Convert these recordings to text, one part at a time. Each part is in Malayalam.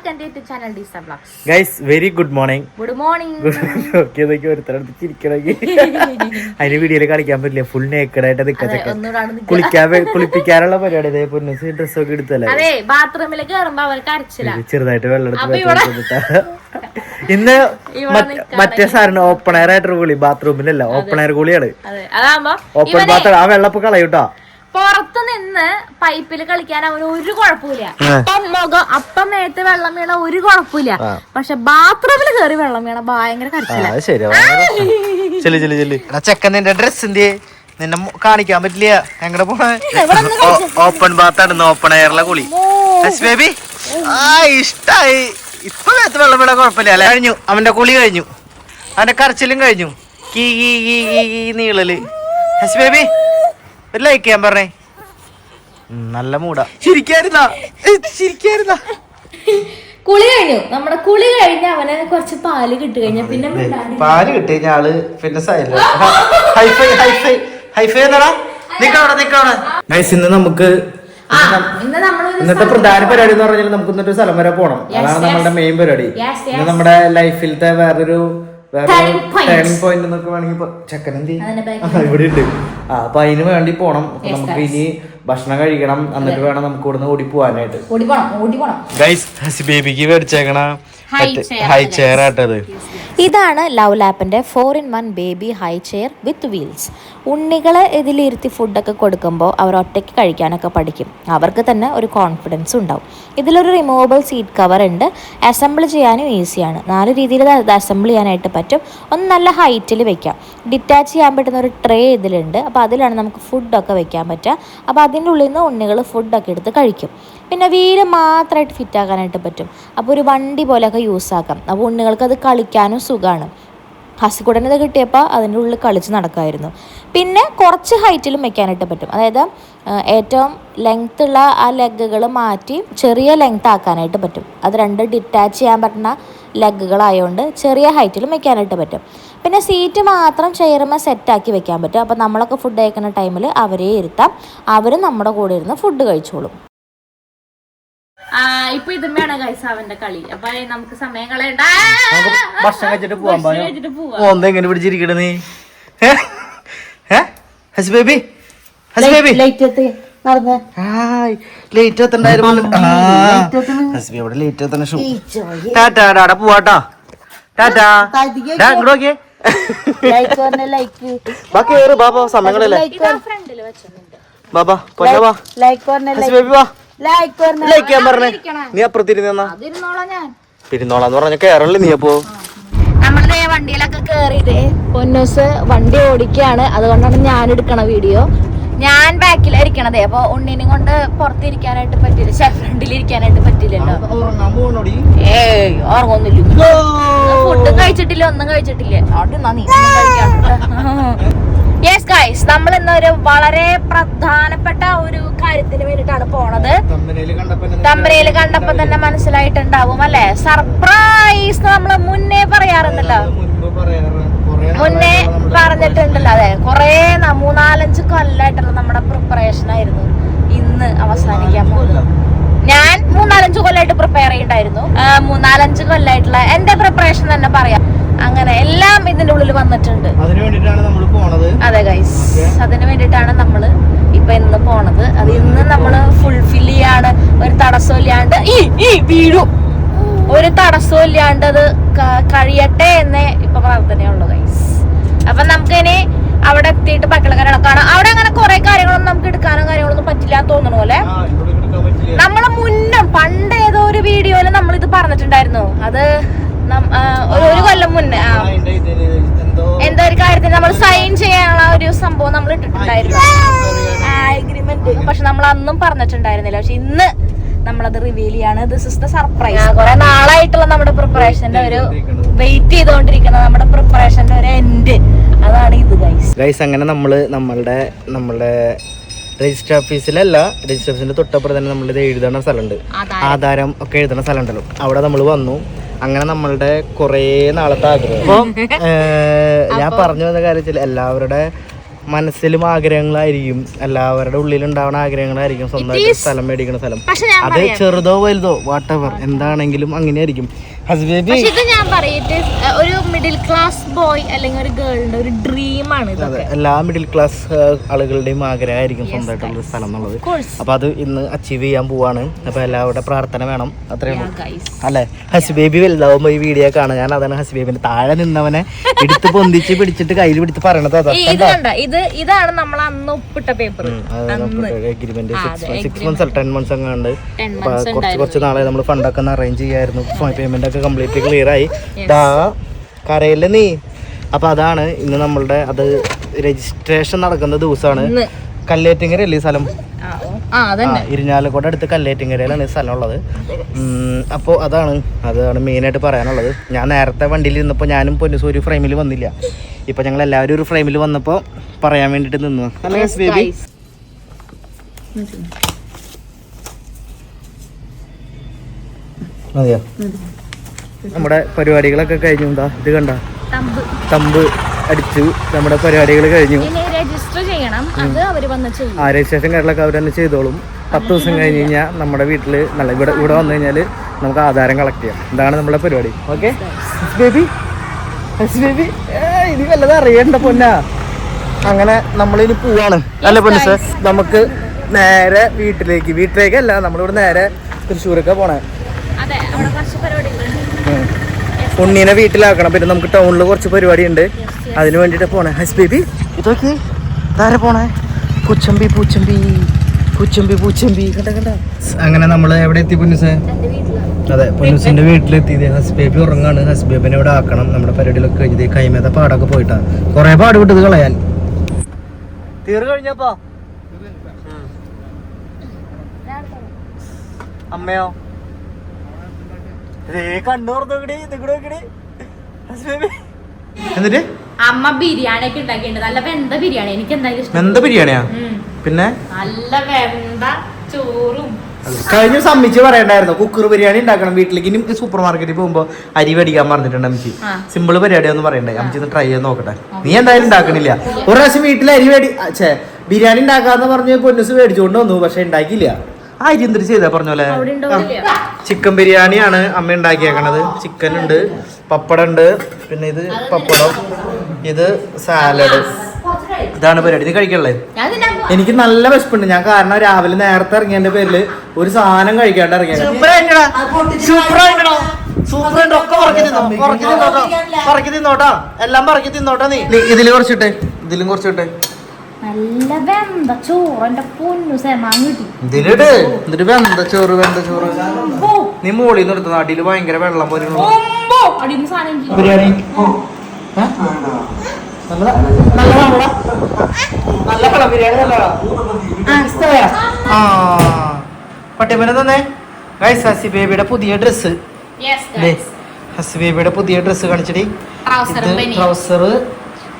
Welcome to channel ഡിസ blogs guys very good morning good morning ഒരുത്തരടുത്ത് ചിരിക്കണമെങ്കിൽ അതിന് വീഡിയോയിൽ കാണിക്കാൻ പറ്റില്ല. ഫുൾ നേക്കഡായിട്ട് ആയിട്ട് ഒന്നുകൂടാണ് കുളിക്കാൻ കുളിപ്പിക്കാനുള്ള പരിപാടി ഇതേ ഡ്രസ് ഒക്കെ എടുത്തല്ലേ? അതെ ബാത്റൂമിൽ കേറുമ്പോ അവർ കരച്ചില്ല ചെറുതായിട്ട് വെള്ളം ഇന്ന് മറ്റ്- സാറിന് ഓപ്പൺ എയർ ആയിട്ടൊരു കുളി ബാത്റൂമിലല്ല ഓപ്പൺ എയർ കുളിയാണ് ഓപ്പൺ ബാത്ത് ആ വെള്ളപ്പൊക്കെ കളയൂട്ടോ പുറത്ത് നിന്ന് പൈപ്പിൽ കളിക്കാൻ അവന് ഒരു കുഴപ്പമില്ല. അപ്പം മുഖം അപ്പം മേത്ത് വെള്ളം വീണ ഒരു കുഴപ്പമില്ല. പക്ഷെ ബാത്റൂമിൽ കയറി വെള്ളം വീണ ഭയങ്കര കരച്ചില്ല ചെക്കൻ നിന്റെ ഡ്രസ് എന്ത് നിന്നെ കാണിക്കാൻ പറ്റില്ല. എങ്ങടെ പോണേ? ഓപ്പൺ ബാത്താണ് ഓപ്പൺ എയറിലെ കുളി. ബേബി ആ ഇഷ്ടായി. ഇപ്പൊ മേത്ത് വെള്ളം വീണ കുഴപ്പമില്ല അല്ലെ? കഴിഞ്ഞു. അവന്റെ കുളി കഴിഞ്ഞു. അവന്റെ കരച്ചിലും കഴിഞ്ഞു. കീ കീ കീ കീ കീ നീളൽ. ഹസ് ബേബി ഒരു ലൈക്ക് ചെയ്യാൻ പറഞ്ഞേ. നല്ല മൂടാ. ശരിക്കായിരുന്നാ. ശരിക്കായിരുന്നാ. കുളി കഴിഞ്ഞു. നമ്മുടെ കുളി കഴിഞ്ഞ അവന് കുറച്ച് പാൽ കിട്ടി കഴിഞ്ഞ പിന്നെ പാൽ കിട്ടി കഴിഞ്ഞ ആൾ പിന്നെ സൈലന്റ് ഹൈഫൈ ഹൈഫൈ ഹൈഫൈ എന്നാടാ? നിക്കവിടെ നിക്കവിടെ ഗൈസ് ഇന്ന് നമുക്ക് ഇന്നത്തെ പ്രധാന പരിപാടി എന്ന് പറഞ്ഞാൽ നമുക്ക് ഇന്നൊരു സ്ഥലം വരെ പോണം. അതാണ് നമ്മുടെ മെയിൻ പരിപാടി. നമ്മുടെ ലൈഫിലത്തെ വേറൊരു. ടേണിംഗ് പോയിന്റ് എന്നൊക്കെ വേണമെങ്കിൽ ചെക്കൻ എന്ത് ഇവിടെ ഉണ്ട്. ആ അപ്പൊ അതിന് വേണ്ടി പോണം. നമുക്ക്. ഇനി ഭക്ഷണം കഴിക്കണം. എന്നിട്ട് വേണം നമുക്ക് ഇവിടുന്ന് ഓടി പോവാനായിട്ട്. ഗൈസ് ബേബിക്ക് മേടിച്ചേക്കണ ഹൈ ചെയർ ആട്ടത്. ഇതാണ് love ലാപ്പിന്റെ four in one baby high chair with wheels ഉണ്ണികളെ ഇതിലിരുത്തി ഫുഡൊക്കെ കൊടുക്കുമ്പോൾ അവർ ഒറ്റയ്ക്ക് കഴിക്കാനൊക്കെ പഠിക്കും. അവർക്ക് തന്നെ ഒരു കോൺഫിഡൻസ് ഉണ്ടാവും. ഇതിലൊരു റിമൂവബിൾ സീറ്റ് കവർ ഉണ്ട്. അസംബിൾ ചെയ്യാനും ഈസിയാണ് നാല് രീതിയിൽ ഇത് അസംബിൾ ചെയ്യാനായിട്ട് പറ്റും. ഒന്ന് നല്ല ഹൈറ്റിൽ വെക്കാം. ഡിറ്റാച്ച് ചെയ്യാൻ പറ്റുന്ന ഒരു ട്രേ ഇതിലുണ്ട്. അപ്പോൾ അതിലാണ് നമുക്ക് ഫുഡൊക്കെ വെക്കാൻ പറ്റുക. അപ്പോൾ അതിന്റെ ഉള്ളിൽ നിന്ന് ഉണ്ണികൾ ഫുഡൊക്കെ എടുത്ത് കഴിക്കും. പിന്നെ വീൽ മാത്രമായിട്ട് ഫിറ്റ് ആക്കാനായിട്ട് പറ്റും. അപ്പോൾ ഒരു വണ്ടി പോലെയൊക്കെ യൂസ് ആക്കാം. അപ്പോൾ ഉണ്ണികൾക്ക് അത് കളിക്കാനും സുഖമാണ്. ഹസിക്കുടനെ ഇത് കിട്ടിയപ്പോൾ അതിന്റെ ഉള്ളിൽ കളിച്ച് നടക്കുമായിരുന്നു പിന്നെ കുറച്ച് ഹൈറ്റിലും വെക്കാനായിട്ട് പറ്റും. അതായത് ഏറ്റവും ലെങ്ത് ഉള്ള ആ ലെഗുകൾ മാറ്റി ചെറിയ ലെങ്ത് ആക്കാനായിട്ട് പറ്റും. അത് രണ്ട് ഡിറ്റാച്ച് ചെയ്യാൻ പറ്റുന്ന ലെഗുകളായതുകൊണ്ട് ചെറിയ ഹൈറ്റിലും വെക്കാനായിട്ട് പറ്റും. പിന്നെ സീറ്റ് മാത്രം ചെയറുമ്പോൾ സെറ്റാക്കി വെക്കാൻ പറ്റും. അപ്പോൾ നമ്മളൊക്കെ ഫുഡ് കഴിക്കുന്ന ടൈമിൽ അവരെ ഇരുത്താം. അവരും നമ്മുടെ കൂടെ ഇരുന്ന് ഫുഡ് കഴിച്ചോളും. ഇപ്പൊ ഇതുമ്മയാണ് ഗൈസ് അവന്റെ കളി. അപ്പൊ നമുക്ക് സമയം കളയണ്ട. ഭക്ഷണം കഴിച്ചിട്ട് പോവാൻ ഭക്ഷണം എങ്ങനെ പോവാം. ഓ ഇങ്ങനെ പിടിച്ചിരിക്കണ നീ? ഹസ് ബേബി? ഹസ് ബേബി? ലേറ്റ് എത്തണ്ടായിരുന്നു. പോവാട്ടാ ടാറ്റാ ഇങ്ങോട്ട് നോക്കിയേ. ബാക്കി സമയങ്ങളല്ലേ ബാബാ കൊല്ല വാ ഹസ് ബേബി വാ. ലൈക്ക് ചെയ്യാൻ പറഞ്ഞേ. നീ അപ്പുറത്തിരുന്നാ ഞാൻ. ഇരുന്നോളാന്ന് പറഞ്ഞ കേരളിൽ നീ അപ്പോ. നമ്മളിതേ വണ്ടിയിലൊക്കെ കേറിയതേ പൊന്നൂസ് വണ്ടി ഓടിക്കുകയാണ് അതുകൊണ്ടാണ് ഞാൻ എടുക്കണ വീഡിയോ. ഞാൻ ബാക്കിലായിരിക്കണതേ അപ്പൊ ഉണ്ണിനെ കൊണ്ട് പുറത്തിരിക്കാനായിട്ട് പറ്റില്ല ഷെ ഫ്രണ്ടിലിരിക്കാനായിട്ട് പറ്റില്ലല്ലോ ഏയ് ഓർമ്മൊന്നുമില്ല ഫുഡും കഴിച്ചിട്ടില്ല ഒന്നും കഴിച്ചിട്ടില്ല. അവിടെ നന്ദി ഗൈസ് നമ്മൾ ഇന്നൊരു വളരെ പ്രധാനപ്പെട്ട ഒരു കാര്യത്തിന് വേണ്ടിട്ടാണ് പോണത്. തമ്പനയിൽ കണ്ടപ്പോ തന്നെ മനസ്സിലായിട്ടുണ്ടാവും അല്ലെ? സർപ്രൈസ് നമ്മൾ മുന്നേ പറയാറുണ്ടല്ലോ. മുന്നേ പറഞ്ഞിട്ടുണ്ടല്ലോ. അതെ കൊറേ മൂന്നാലഞ്ച് കൊല്ലായിട്ടുള്ള നമ്മുടെ പ്രിപ്പറേഷൻ ആയിരുന്നു. ഇന്ന് അവസാനിക്കാൻ പോകുന്നത്. ഞാൻ മൂന്നാലഞ്ച് കൊല്ലായിട്ട് പ്രിപ്പയർ ചെയ്യണ്ടായിരുന്നു. മൂന്നാലഞ്ച് കൊല്ലമായിട്ടുള്ള എന്റെ പ്രിപ്പറേഷൻ തന്നെ പറയാം. അങ്ങനെ എല്ലാം ഇതിന്റെ ഉള്ളിൽ വന്നിട്ടുണ്ട്. അതെ ഗൈസ് അതിനു വേണ്ടിട്ടാണ് നമ്മൾ ഇപ്പൊ ഇന്ന് പോണത്. അത് ഇന്ന് നമ്മൾ ഫുൾഫിൽ ചെയ്യാണ്. ഒരു തടസ്സം ഇല്ലാണ്ട് ഈ ഈ വീഴും. ഒരു തടസ്സവും ഇല്ലാണ്ട് അത് കഴിയട്ടെ എന്നേ ഇപ്പൊ പ്രാർത്ഥനയുള്ളൂ ഗൈസ് അപ്പൊ നമുക്കിനി അവിടെ എത്തിയിട്ട് ബാക്കിയുള്ള കാര്യങ്ങളൊക്കെ കാണാം. അവിടെ അങ്ങനെ കുറെ കാര്യങ്ങളൊന്നും നമുക്ക് എടുക്കാനോ കാര്യങ്ങളൊന്നും പറ്റില്ല തോന്നണു പോലെ. നമ്മൾ മുന്നും പണ്ട് ഏതോ ഒരു വീഡിയോയിൽ നമ്മൾ ഇത് പറഞ്ഞിട്ടുണ്ടായിരുന്നു. അത് ഒരു ഒരു കൊല്ലം മുന്നേ ആ. എന്തോ ഒരു കാര്യത്തിന് നമ്മൾ സൈൻ ചെയ്യാനുള്ള ഒരു സംഭവം നമ്മൾ ഇട്ടിട്ടുണ്ടായിരുന്നു. അഗ്രിമെന്റ് പക്ഷെ നമ്മൾ അന്നും പറഞ്ഞിട്ടുണ്ടായിരുന്നില്ല. പക്ഷെ ഇന്ന് നമ്മളത് റിവീൽ ചെയ്യാണ്. ദിസ് ഇസ് ദ സർപ്രൈസ് കുറെ നാളായിട്ടുള്ള നമ്മുടെ പ്രിപ്പറേഷന്റെ ഒരു വെയിറ്റ് ചെയ്തുകൊണ്ടിരിക്കുന്ന നമ്മുടെ പ്രിപ്പറേഷന്റെ ഒരു എൻഡ് അതാണ് ഇത് ഗൈസ് ഗൈസ് അങ്ങനെ നമ്മൾ നമ്മളുടെ നമ്മളുടെ രജിസ്റ്റർ ഓഫീസിലല്ല രജിസ്റ്റർ ഓഫീസിന്റെ തൊട്ടപ്പുറം തന്നെ നമ്മളിത് എഴുതണ സ്ഥലമുണ്ട്. ആധാരം. ഒക്കെ എഴുതണ സ്ഥലമുണ്ടല്ലോ. അവിടെ നമ്മൾ വന്നു. അങ്ങനെ നമ്മളുടെ കുറേ നാളത്തെ ആഗ്രഹം. അപ്പം ഞാൻ പറഞ്ഞു വന്ന കാര്യത്തിൽ എല്ലാവരുടെ മനസ്സിലും ആഗ്രഹങ്ങളായിരിക്കും. എല്ലാവരുടെ ഉള്ളിലുണ്ടാവുന്ന ആഗ്രഹങ്ങളായിരിക്കും സ്വന്തമായിട്ട് സ്ഥലം മേടിക്കുന്ന സ്ഥലം. അത് ചെറുതോ വലുതോ വാട്ട് എവർ എന്താണെങ്കിലും അങ്ങനെയായിരിക്കും. ഹസ്ബേബി ഒരു മിഡിൽ ക്ലാസ് ബോയ് അല്ലെങ്കിൽ ഒരു ഗേളിന്റെ ഒരു ഡ്രീമാണ് അതെ എല്ലാ മിഡിൽ ക്ലാസ് ആളുകളുടെയും ആഗ്രഹമായിരിക്കും സ്വന്തമായിട്ടുള്ള ഒരു സ്ഥലം എന്നുള്ളത്. അപ്പൊ അത് ഇന്ന് അച്ചീവ് ചെയ്യാൻ പോവാണ്. അപ്പൊ എല്ലാവരുടെ പ്രാർത്ഥന വേണം. അത്രേ ഉള്ളൂ. അല്ലെ അല്ലെ? ഹസ്ബേബി വലുതാവുമ്പോ ഈ വീഡിയോ കാണാൻ ഞാൻ അതാണ് ഹസ്ബേബിന്റെ താഴെ നിന്നവനെ എടുത്ത് പൊന്തിച്ച് പിടിച്ചിട്ട് കയ്യിൽ പിടിച്ച് പറയണത് അതാ ഇത് ഇതാണ് നമ്മൾ അന്ന് ഒപ്പിട്ട paper agreement six months ten months അങ്ങാണ്ട് കുറച്ച് കുറച്ച് നാളെ നമ്മൾ ഫണ്ടൊക്കെ ഒന്ന് അറേഞ്ച് ചെയ്യായിരുന്നു. പേയ്മെന്റ് ഒക്കെ കംപ്ലീറ്റ് ക്ലിയർ ആയി. ദാ കരയില്ല നീ? അപ്പൊ അതാണ് ഇന്ന് നമ്മളുടെ അത് രജിസ്ട്രേഷൻ നടക്കുന്ന ദിവസമാണ്. കല്ലേറ്റിങ്കര അല്ലേ സ്ഥലം? ഇരിഞ്ഞാലക്കോട് അടുത്ത് കല്ലേറ്റിങ്കരയിലാണ് ഈ സ്ഥലം ഉള്ളത് അപ്പോൾ അതാണ് അതാണ് മെയിനായിട്ട് പറയാനുള്ളത്. ഞാൻ നേരത്തെ വണ്ടിയിൽ ഇരുന്നപ്പോൾ ഞാനും പൊന്നുസു ഒരു ഫ്രെയിമിൽ വന്നില്ല. ഇപ്പൊ ഞങ്ങൾ എല്ലാവരും ഒരു ഫ്രെയിമിൽ വന്നപ്പോൾ പറയാൻ വേണ്ടിയിട്ട് നിന്നു. അല്ലേ ബേബി മതിയോ? നമ്മുടെ പരിപാടികളൊക്കെ കഴിഞ്ഞു. എന്താ ഇത് കണ്ട? തമ്പ്. അടിച്ചു. നമ്മുടെ പരിപാടികൾ കഴിഞ്ഞു. രജിസ്റ്റർ ചെയ്യണം. അത് അവർ വന്ന് ചെയ്യും. ആ രജിസ്ട്രേഷൻ കാര്യങ്ങളൊക്കെ അവർ തന്നെ ചെയ്തോളും. പത്ത് ദിവസം കഴിഞ്ഞ് കഴിഞ്ഞാൽ നമ്മുടെ വീട്ടിൽ നല്ല ഇവിടെ ഇവിടെ വന്നു കഴിഞ്ഞാൽ നമുക്ക് ആധാരം കളക്ട് ചെയ്യാം. ഇതാണ് നമ്മുടെ പരിപാടി. ഓക്കെ ബേബി ബേബി ഇനി വല്ലതും അറിയണ്ട പൊന്നാ. അങ്ങനെ നമ്മളിനി പോവാണ്. അല്ല പൊന്നു സാർ? നമുക്ക് നേരെ വീട്ടിലേക്ക് വീട്ടിലേക്കല്ല നമ്മളിവിടെ നേരെ തൃശ്ശൂരൊക്കെ പോണേ. അതെ അവിടെ കുറച്ച് പരിപാടികളുണ്ട് ഉം. ഉണ്ണീനെ വീട്ടിലാക്കണം. പിന്നെ നമുക്ക് ടൗണിൽ കുറച്ച് പരിപാടി ഉണ്ട് അതിന് വേണ്ടിട്ട് പോണേ. ഹസ് ബേബി ഇതൊക്കെ താരെ പോണേ? പൂച്ചമ്പി പൂച്ചമ്പി. പൂച്ചമ്പി പൂച്ചമ്പി. കണ്ട കണ്ട? അങ്ങനെ നമ്മൾ എവിടെ എത്തി പുന്നുസേ? അതെ പുന്നുസിന്റെ വീട്ടിലെത്തി. ഹസ് ബേബി ഉറങ്ങാണ്. ഹസ് ബേബിനെ ഇവിടെ ആക്കണം. നമ്മുടെ പരിപാടികളൊക്കെ കഴിഞ്ഞത് കൈമേത പാടൊക്കെ പോയിട്ടാ. കൊറേ പാട് വിട്ടത് കളയാൻ. തീർ കഴിഞ്ഞപ്പോ. അമ്മയോ? എന്നിട്ട്? അമ്മ ബിരിയാണി ഒക്കെ ഉണ്ടാക്കിയിട്ടുണ്ട്. നല്ല വെന്ത ബിരിയാണി. എനിക്ക് എന്തായാലും ഇഷ്ടം. വെന്ത ബിരിയാണിയാ? പിന്നെ? നല്ല വെന്ത ചോറും. കഴിഞ്ഞ സമ്മിച്ച് പറയണ്ടായിരുന്നു കുക്കർ ബിരിയാണി ഉണ്ടാക്കണം വീട്ടിലേക്ക്. ഇനി സൂപ്പർ മാർക്കറ്റിൽ പോകുമ്പോ അരി മേടിക്കാൻ പറഞ്ഞിട്ടുണ്ട് അമ്മച്ചി. സിമ്പിൾ പരിപാടി ഒന്ന് പറയണ്ടേ? അമ്മച്ചി ഒന്ന് ട്രൈ ചെയ്ത് നോക്കട്ടെ. നീ എന്തായാലും ഉണ്ടാക്കണില്ല. ഒരു പ്രാവശ്യം വീട്ടിൽ അരി മേടി ഛേ ബിരിയാണി ഉണ്ടാക്കാന്ന് പറഞ്ഞ് പൊന്നുസ് മേടിച്ചുകൊണ്ട് വന്നു പക്ഷെ ഉണ്ടാക്കിയില്ല. ആ അരി എന്തിരി ചെയ്താ പറഞ്ഞ പോലെ? ചിക്കൻ ബിരിയാണിയാണ് അമ്മ ഉണ്ടാക്കിയേക്കണത്. ചിക്കൻ ഉണ്ട് പപ്പടം ഉണ്ട് പിന്നെ ഇത് പപ്പടം ഇത് സാലഡ്. ഇതാണ് പരിപാടി. ഇത് കഴിക്കണല്ലേ എനിക്ക് നല്ല വിശപ്പുണ്ട്. ഞാൻ കാരണം രാവിലെ നേരത്തെ ഇറങ്ങിയതിന്റെ പേരിൽ ഒരു സാധനം കഴിക്കാണ്ട് ഇറങ്ങിയത് പറക്കി തിന്നോട്ടാ. എല്ലാം പറക്കി തിന്നോട്ടാ നീ. നീ ഇതിൽ കുറച്ചിട്ടെ. ഇതിലും കുറച്ചിട്ടെ. നല്ല വെന്ത ചോറ് എന്റെ പൊന്നു സെമാൻ കിട്ടി വെന്ത ചോറ് വെന്ത ചോറ്? നീ മോളിൽ നിന്ന് എടുത്ത നാട്ടിൽ ഭയങ്കര വെള്ളം പോലെ. ബിരിയാണി. പട്ടിമന തന്നെ. ഗൈസ് ഹസി ബേബിയുടെ പുതിയ ഡ്രസ്സ്. ഹസി ബേബിയുടെ പുതിയ ഡ്രസ്സ് കാണിച്ചടി. Trouser ഇത് ബനിയൻ. ട്രൗസർ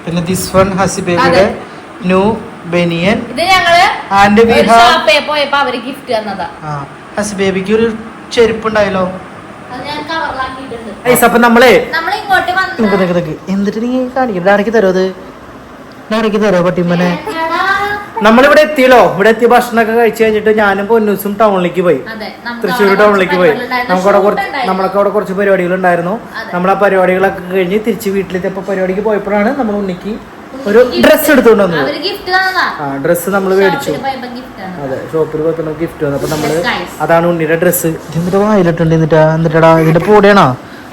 പിന്നെ ദിസ് വൺ ഹസി ബേബിയുടെ ന്യൂ ബനിയൻ ഇത് ഞങ്ങൾ ആൻഡ് ഷോപ്പേ പോയപ്പോ അവർ ഗിഫ്റ്റ് തന്നതാ. ആ ഹസി ബേബിക്ക് ഒരു ചെരുപ്പ് ഉണ്ടായല്ലോ അത് ഞാൻ കവറിലാക്കിയിട്ടുണ്ട്. ഗൈസ് അപ്പൊ നമ്മളെ എന്നിട്ട് നീ കാണിക്കണം ഡാരക്ക് തരോ അത്? ഡാരക്ക് തരോ പട്ടിമ്മനെ നമ്മളിവിടെ എത്തിയല്ലോ. ഇവിടെ എത്തിയ ഭക്ഷണമൊക്കെ കഴിച്ചു കഴിഞ്ഞിട്ട് ഞാനും പൊന്നൂസും ടൗണിലേക്ക് പോയി. തൃശ്ശൂർ ടൗണിലേക്ക് പോയി. നമുക്കവിടെ കുറച്ച് നമ്മളൊക്കെ അവിടെ കുറച്ച് പരിപാടികൾ ഉണ്ടായിരുന്നു നമ്മൾ ആ പരിപാടികളൊക്കെ കഴിഞ്ഞ് തിരിച്ച് വീട്ടിലെത്തിയപ്പോ പരിപാടിക്ക് പോയപ്പോഴാണ് നമ്മൾ ഉണ്ണിക്ക് ഒരു ഡ്രസ്സ് എടുത്തുകൊണ്ട് വന്നു ആ ഡ്രസ്സ് നമ്മൾ മേടിച്ചു. അതെ ഷോപ്പിൽ പോയപ്പോ നമുക്ക് ഗിഫ്റ്റ് വന്നു. അപ്പൊ നമ്മൾ അതാണ് ഉണ്ണിയുടെ ഡ്രസ്സ് എന്നിട്ട് വായിലിട്ടുണ്ട് എന്നിട്ടാ? എന്നിട്ടാ ഇതിന്റെ പൂടെയാണോ?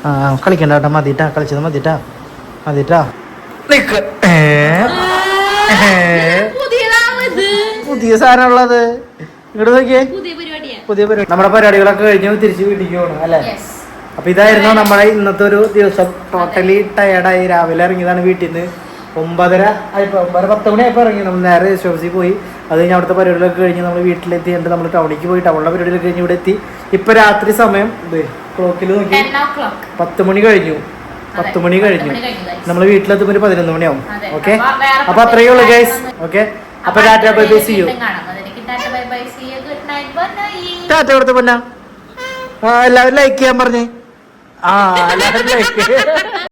ആ കളിക്കണ്ട കേട്ടോ. മതിട്ടാ കളിച്ചത് മതിട്ടാ. മതിട്ടാ. നിക്ക്. പുതിയ സാധനമുള്ളത് ഇങ്ങോട്ട് നോക്കിയേ. പുതിയ പരിപാടി നമ്മുടെ പരിപാടികളൊക്കെ കഴിഞ്ഞ് തിരിച്ച് വീട്ടിലേക്ക് പോകണം അല്ലേ? അപ്പൊ ഇതായിരുന്നു നമ്മുടെ ഇന്നത്തെ ഒരു ദിവസം ടോട്ടലി ടയർഡായി രാവിലെ ഇറങ്ങിയതാണ് വീട്ടിൽ നിന്ന് ഒമ്പതര ആയപ്പോ ഒമ്പതര പത്ത് മണി ആയപ്പോ ഇറങ്ങി. നമ്മൾ നേരെ ഷോസിൽ പോയി. അത് കഴിഞ്ഞ് അവിടുത്തെ പരിപാടികളൊക്കെ കഴിഞ്ഞ് നമ്മൾ വീട്ടിലെത്തി. എന്നിട്ട് നമ്മൾ ടൗണിലേക്ക് പോയി. ടൗണിലെ പരിപാടികളൊക്കെ കഴിഞ്ഞ് ഇവിടെ എത്തി. ഇപ്പൊ രാത്രി സമയം ക്ലോക്കിൽ നോക്കി. പത്ത് മണി കഴിഞ്ഞു. പത്ത് മണി കഴിഞ്ഞു. നമ്മൾ വീട്ടിലെത്തുമ്പോൾ ഒരു പതിനൊന്ന് മണിയാവും. ഓക്കെ അപ്പൊ അത്രയേ ഉള്ളൂ ഗൈസ് ഓക്കെ അപ്പൊ ടാറ്റ bye bye see you. Tata കൊടുത്ത പൊന്ന. എല്ലാവരും ലൈക്ക് ചെയ്യാൻ പറഞ്ഞേ. ആ എല്ലാവരും ലൈക്ക്